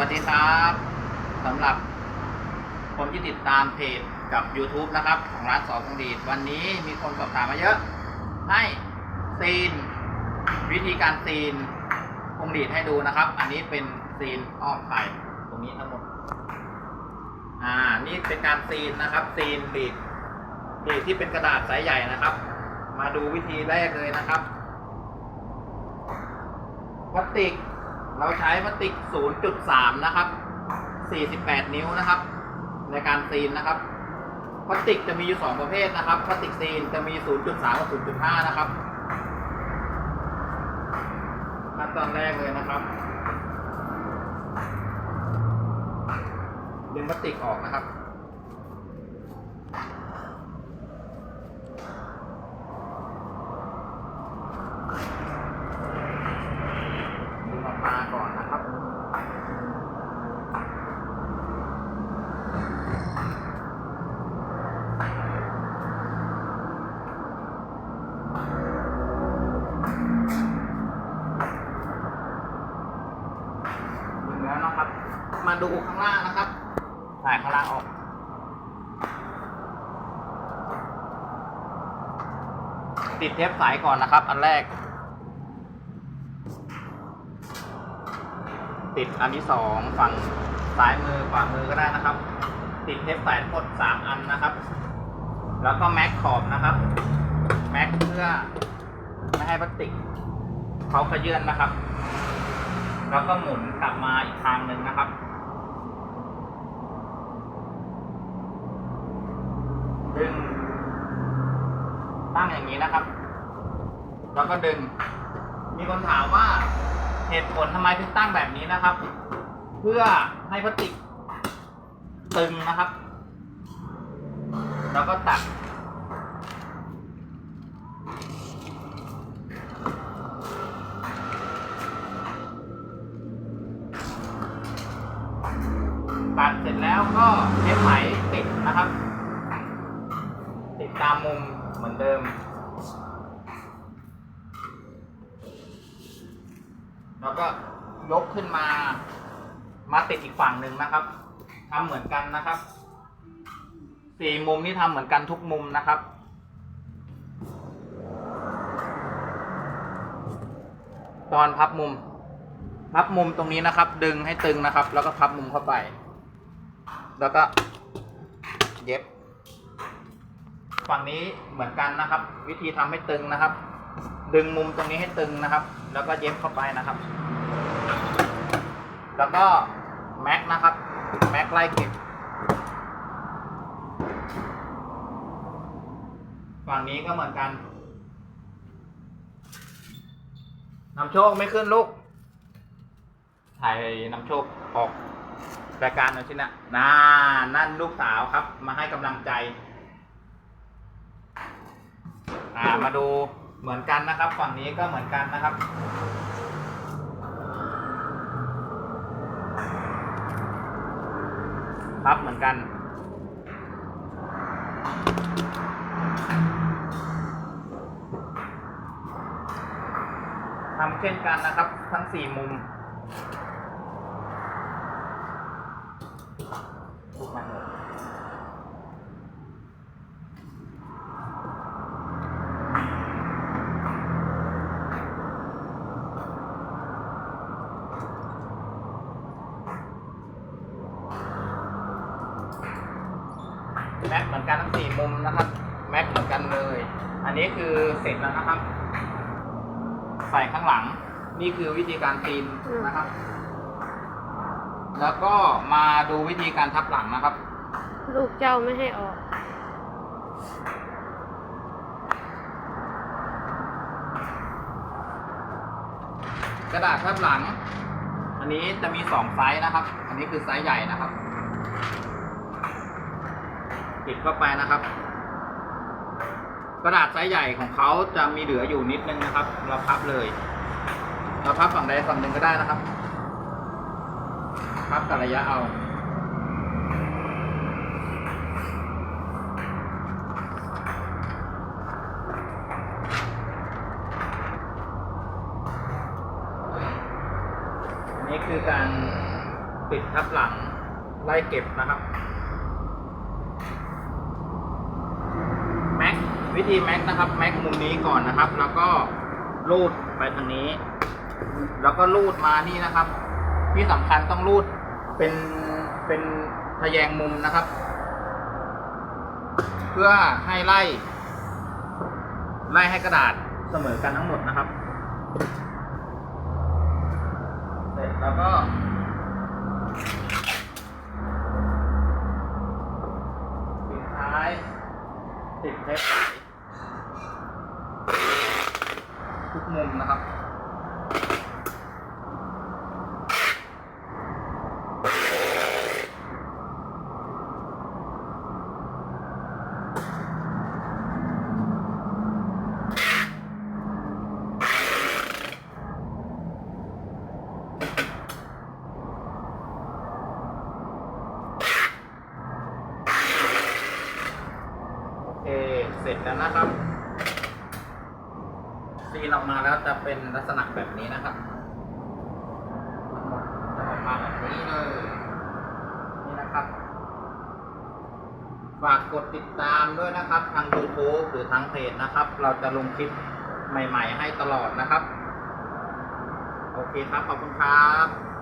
วัสดีครับสำหรับคนที่ติดตามเพจกับ YouTube นะครับ ของร้านสอนคงดีดวันนี้มีคนสอบถามมาเยอะ ให้ซีน วิธีการซีนคงดีดให้ดูนะครับ อันนี้เป็นซีนอ้อมไข่ตรงนี้ทั้งหมด อ่า นี่เป็นการซีนนะครับ ซีนบีดบีดที่เป็นกระดาษสายใหญ่นะครับ มาดูวิธีแรกเลยนะครับพลาสติก เราใช้พลาสติก 0.3 นะครับ 48 นิ้วนะครับ ในการซีนนะครับ พลาสติกจะมีอยู่ 2 ประเภทนะครับ พลาสติกซีนจะมี 0.3 กับ 0.5 นะครับ ขั้นตอนแรกเลยนะครับ ดึงพลาสติกออกนะครับ ดึงออกมาก่อนนะครับ ดึงแล้วนะครับ มาดูข้างล่างนะครับ ถ่ายข้างล่างออก ติดเทปสายก่อนนะครับ อันแรก ติดอันที่สองฝั่งซ้ายมือขวามือก็ได้นะครับ ติดเทปสายทั้งหมดสามอันนะครับ แล้วก็แม็กขอบนะครับ แม็กเพื่อไม่ให้พลาสติกเขาขยื่นนะครับ แล้วก็หมุนกลับมาอีกทางหนึ่งนะครับ ดึง ตั้งอย่างนี้นะครับ แล้วก็ดึง มีคนถามว่าเหตุผลทำไมถึงตั้งแบบนี้นะครับ เพื่อให้พลาสติกตึงนะครับ แล้วก็ตัดตัดเสร็จแล้วก็เย็บไหมติดนะครับ ตามมุมเหมือนเดิม แล้วก็ยกขึ้นมา มาติดอีกฝั่งหนึ่งนะครับทำเหมือนกันนะครับ สี่มุมนี่ทำเหมือนกันทุกมุมนะครับตอนพับมุม พับมุมตรงนี้นะครับ ดึงให้ตึงนะครับ แล้วก็พับมุมเข้าไป แล้วก็ เย็บ ฝั่งนี้เหมือนกันนะครับ วิธีทำให้ตึงนะครับ ดึงมุมตรงนี้ให้ตึงนะครับ แล้วก็เย็บเข้าไปนะครับ แล้วก็แม็กนะครับ แม็กไล่เก็บฝั่งนี้ก็เหมือนกันนำโชคไม่ขึ้นลูก ถ่ายนำโชคออกรายการหน่อยสินะน่านั่นลูกสาวครับ มาให้กำลังใจ อ่ามาดูเหมือนกันนะครับ ฝั่งนี้ก็เหมือนกันนะครับ ครับเหมือนกัน ทำเช่นกันนะครับ ทั้งสี่มุมทุกมันหมด แม็กเหมือนกันทั้งสี่มุมนะครับ แม็กเหมือนกันเลย อันนี้คือเสร็จแล้วนะครับ ใส่ข้างหลัง นี่คือวิธีการตีนนะครับ แล้วก็มาดูวิธีการทับหลังนะครับ ลูกเจ้าไม่ให้ออก กระดาษทับหลัง อันนี้จะมีสองไซส์นะครับ อันนี้คือไซส์ใหญ่นะครับ ติดเข้าไปนะครับ กระดาษไซส์ใหญ่ของเขาจะมีเหลืออยู่นิดนึงนะครับ เราพับเลย เราพับฝั่งใดฝั่งหนึ่งก็ได้นะครับ พับกับระยะเอาอันนี้คือการปิดทับหลังไล่เก็บนะครับ แม็ก วิธีแม็กนะครับแม็กมุมนี้ก่อนนะครับ แล้วก็รูดไปทางนี้ แล้วก็รูดมานี่นะครับ ที่สำคัญต้องรูดเป็นเป็นทะแยงมุมนะครับ เพื่อให้ไล่ ไล่ให้กระดาษเสมอกันทั้งหมดนะครับเสร็จแล้วก็ปิดท้ายติดเทปใสทุกมุมนะครับ โอ เสร็จแล้วนะครับซีนออกมาแล้วจะเป็นลักษณะแบบนี้นะครับจะออกมาแบบนี้เลยนี่นะครับ ฝากกดติดตามด้วยนะครับ ทาง YouTube หรือทางเพจนะครับ เราจะลงคลิปใหม่ ๆ ให้ตลอดนะครับ โอเคครับ ขอบคุณครับ